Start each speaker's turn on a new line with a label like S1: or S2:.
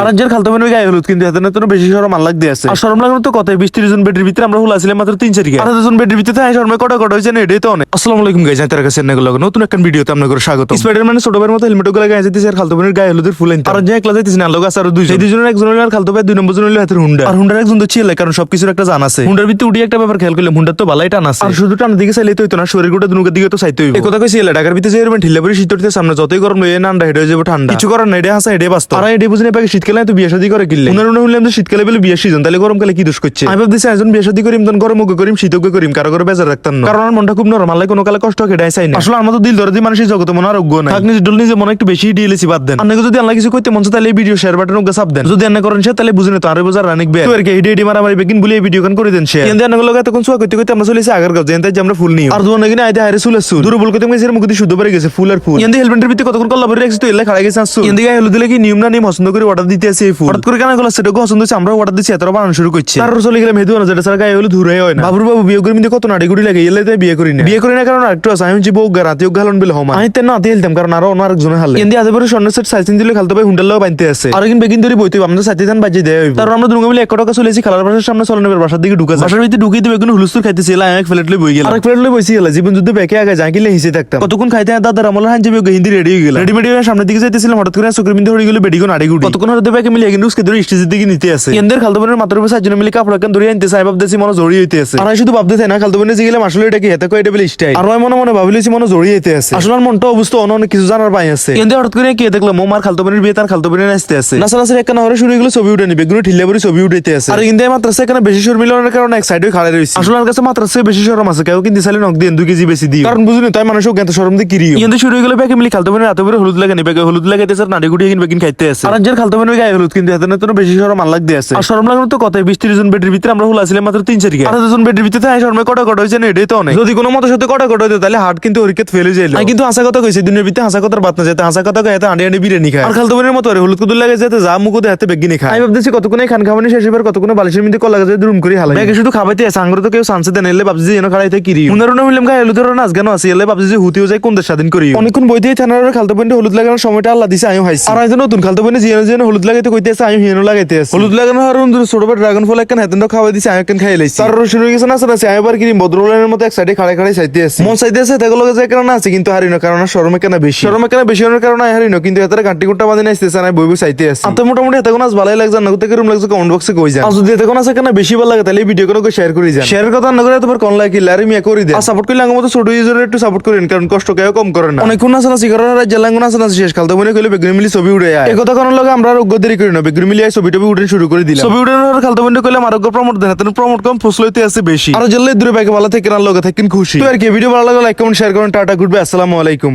S1: আর যে খালতো বোনের গায়ে হলুদ কিন্তু নতুন বেশি সরম আল্লাহ দিয়ে আছে আর লাগানো তো কথাই বিশ তিরিশ জন বেটির ভিতরে আমরা হুলা ছিলাম মাত্র তিন চারিকে। আর জন বেটির ভিতরে তাই শর্মা কটা কটা হয়েছে না এটাই তো অনেক। আসসালামু আলাইকুম গাইজ তার কাছে নেগুলো নতুন একটা ভিডিওতে আপনাদের স্বাগত স্পাইডারম্যানের ছোট ভাইয়ের মতো হেলমেটগুলো গায়ে যেতেছে আর খালতো বোনের গায়ে হলুদের ফুল আনতে আর যে একলা যাইতেছে না লোক আছে আর এই দুজনের একজন হলো আর খালতো ভাই দুই নম্বর জন হলো হাতের হুন্ডা। আর হুন্ডার একজন তো ছিল কারণ সবকিছুর একটা জান আছে। হুন্ডার ভিতরে উঠে একটা ব্যাপার খেয়াল করলে হুন্ডার তো ভালাই টান আছে। আর শুধু টান দিকে চাইলে তো হইতো না শরীর গোটা দুনুকের দিকে তো চাইতে হইব। এই কথা কইছি এলা ঢাকার ভিতরে যে এরকম ঢিলা পরে শীত সামনে যতই গরম লইয়ে নান্ডা হেঁটে হয়ে যাব ঠান্ডা। কিছু করার নাই এটা হাসা হেঁটে বাস্তব আর এটা বুঝিনি পাকে শীতকালে তো বিয়ে শাদী করে কিনলে। উনার উনি হইলাম তো শীতকালে বলে বিয়ে সিজন তাহলে গরমকালে কি দোষ করছে? আমি ভাবতেছি একজন বিয়ে শাদী করিম তখন গরম ওকে করিম শীত ওকে করিম কারও করে বেজার রাখতাম না। কারণ আমার মনটা খুব নরম আল্লাহ কোনো কালে কষ্ট কেটাই চাই না। আসলে আমার তো দিল ধরে দিয়ে মানুষের জগতে মনে আরোগ্য না থাক নিজে ডুল নিজে মনে একটু বেশি ডিএলসি বাদ দেন। আপনাকে যদি আল্লাহ কিছু করতে মন চায় তাহলে এই ভিডিও শেয়ার বাটন ওকে চাপ দেন। যদি আন্না করেন সে তাহলে বুঝেন তো আর বোঝার রানিক বে। তো আর কি হিডি হিডি মারামারি বেগিন বলে এই ভিডিও কান করে দেন শেয়ার এন্ড আন্না লোক তখন সোয়া করতে করতে আমরা চলেছি আগের গাছ যে আমরা ফুল নিই আর দুজন নাকি আইতে হারে সুলে সুল দূর বল করতে গেছে মুখ দিয়ে শুদ্ধ পারে গেছে ফুল আর ফুল। এন্ড হেলমেটের ভিতরে কতক্ষণ কল্লা ভরে রাখছি তো এলে খাড়া গেছে আসছো এন্ড গায়ে হলুদ দিলে কি নিয়ম না নিয়ম? পছন্দ করে অর্ডার দিতে আসে এই ফুল। হঠাৎ করে কেন গেলো সেটা পছন্দ হচ্ছে আমরা অর্ডার দিচ্ছি এত বানানো শুরু করছি। তার চলে গেলাম হেদু না যেটা স্যার গায়ে হলুদ ধরে হয় না। বাবুর বাবু বিয়ে করে কত নাড়ি গুড়ি লাগে এলে তাই বিয়ে করি না। বিয়ে করি না কারণ আছে আমি হচ্ছে বউ রাতে গালন বিল হমা আমি তেন না দিলতাম কারণ আরও অন্য আরেকজনে হালে। এন্দি আজ পরে স্বর্ণ সেট সাইজিন দিলে খালতে ভাই হুন্ডাল বানতে আছে। আর কিন্তু বেগিন ধরে বইতে আমরা সাথে ধান বাজে দেয় হইব। তারপর আমরা দুর্গা মিলে এক টাকা চলেছি খালার বাসার সামনে চলনের বাসার দিকে ঢুকে বাসার ভিতরে ঢুকিয়ে দেবে কোনো হুলুস্তুর খাইতেছি এলা এক প্লেট লই বই গেল। আরেক প্লেট লই বসি গেল জীবন যুদ্ধ বেঁকে আগে যাই কিলে হিসে থাকতাম। কতক্ষণ খাইতে দাদা আমল হান যাবে হিন্দি রেডি হয়ে গেল। রেডিমেড সামনের দিকে যাইতেছিলাম হঠাৎ করে চোখের বিন্দু হয়ে গেল বেডিগো নাড়ি গুড়ি কতক্ষণ বেঁকে মিলে কিন্তু উসকে ধরে স্টেজের দিকে নিতে আছে। এন্দের খালতো বোনের মাথার উপর সাতজন মিলে কাপড় একখান ধরে ভাবতেছি মনে জড়িয়ে হইতে আছে। আর শুধু ভাবতে চাই না খালতো বোনের গেলাম আসলে এটা কি হেতে কয় এটা বলে স্টাইল আর মনে মনে ভাবিলেছি মনে জড়িয়ে হইতে আছে। আসলে মনটা অবস্থা অন্য কিছু জানার পাই আছে। এন্দের হঠাৎ করে কি দেখলাম মোমার খালতো বোনের বিয়ে তার খালতো বোনের আসতে আছে নাসা নাসের একখানা হরে শুরু গেলো ছবি উঠে নিবে গুলো ঠিল্লা করে ছবি উঠাইতে আছে। আর কিন্তু মাত্রাসে এখানে বেশি সুর মিলনের কারণে এক সাইডে খাড়া রয়েছে আসলে আমার কাছে মাত্রাসে বেশি সরম আছে কেউ কিন্তু সালে নক দিয়ে দুই কেজি বেশি দিই কারণ বুঝুনি তাই মানুষ জ্ঞান সরম দিয়ে কিরি কিন্তু শুরু হয়ে গেলো ব্যাগে মিলি খালতো বোনের হাতে হলুদ লাগে নি ব্যাগে হলুদ লাগাইতে স্যার নাড়ি গুটিয়ে কিনবে কিন খাইতে আছে। আর যার খালতো বোনের গায়ে হলুদ কিন্তু হাতে নতুন বেশি সরম দিয়ে আছে। আর সরম লাগানো তো কথাই বিশ তিরিশ জন বেটির ভিতরে আমরা হুলা ছিলাম মাত্র তিন চারিকে আর দুজন বেটির ভিতরে তাই শর্মা কটা কটা হয়েছে না এটাই তো অনেক। যদি কোনো মতো সাথে কটা কটা হইতো তাহলে হাট কিন্তু হরিকেত ফেলে যাইলো। আমি কিন্তু হাসা কথা কইছি দিনের ভিতরে হাসা কথার বাত না যেতে হাসা কথা কয়ে আন্ডি আন্ডি বিরিয়ানি খায়। আর খালতো বোনের মতো হলুদ কুদুল লাগে যেতে যা মুখ হাতে বেগিনি খায়। আমি ভাবতেছি কতক্ষণে খান খাওয়ানি শেষ এবার কতক্ষণে বালিশের মধ্যে কলা গাছে রুম করে হালাই। ব্যাগে শুধু খাবাইতে আছে আঙ্গুর তো কেউ সানসে দেন এলে ভাবছি যে এনে খাড়াইতে কিরি। উনার উনার হইলাম গায়ে হলুদের নাচ আছে? এলে ভাবছি যে হুতিও যায় কোন দেশ স্বাধীন করি অনেকক্ষণ বইতেই থানার খালতো বোনটা হলুদ লাগানোর সময়টা আল্লাহ দিছে আমি হাইছি। আর নতুন খালতো জিয়ানো জিয়ানো হলুদ লাগাইতে কইতে আছে আমি হিয়ানো লাগাইতে আছে। হলুদ লাগানো আর ছোট বড় ড্রাগন ফল একখান হাতেন খাওয়াই দিছে আমি একখান খাই লাইছি। তার শুরু হয়ে গেছে না আছে আমি এবার কিনি বদরুলের মতো এক সাইডে খাড়াই খাড়াই চাইতে আছে। মন চাইতে আছে তাগুলো যে কারণে আছে কিন্তু হারিনো কারণ শরমে কেন বেশি? শরমে কেন বেশি হওয়ার কারণে হারিনো কিন্তু এত গাঁটি গুটা বাঁধে না বই বই চাইতে আছে। তো মোটামুটি এত কোনো ভালোই লাগছে না থেকে রুম লাগছে কমেন্ট বক্সে কই যান? আর যদি এত কোনো আছে কেন বেশি ভালো লাগে তাহলে ভিডিও করে শেয়ার করে যান। শেয়ার কথা না করে তোমার কোন লাগে লারি মিয়া করে দেন। আর সাপোর্ট করলে আমার মতো ছোট ইউজার একটু সাপোর্ট করেন কারণ কষ্ট কেউ কম করে না। অনেকক্ষণ আছে না সিগারেট রাজ্য লাঙ্গন আছে না শেষ কাল তো মনে কইলে বেগুনি মিলি ছবি উড়ে আয়। একথা কোন লগে আমরা আরোগ্য করে করি না। বেগুনি মিলি ছবি টবি উঠে শুরু করে দিলাম। ছবি উঠানোর খালতো বন্ধু কইলাম আরোগ্য প্রমোট দেন তেন প্রমোট কম ফসলইতে আছে বেশি। আর জেলে দূরে ভালো থেকে আর লগে থাকেন খুশি। তো আর কি ভিডিও ভালো লাগলে লাইক কমেন্ট শেয়ার করুন। টাটা গুড বাই আসসালামু আলাইকুম।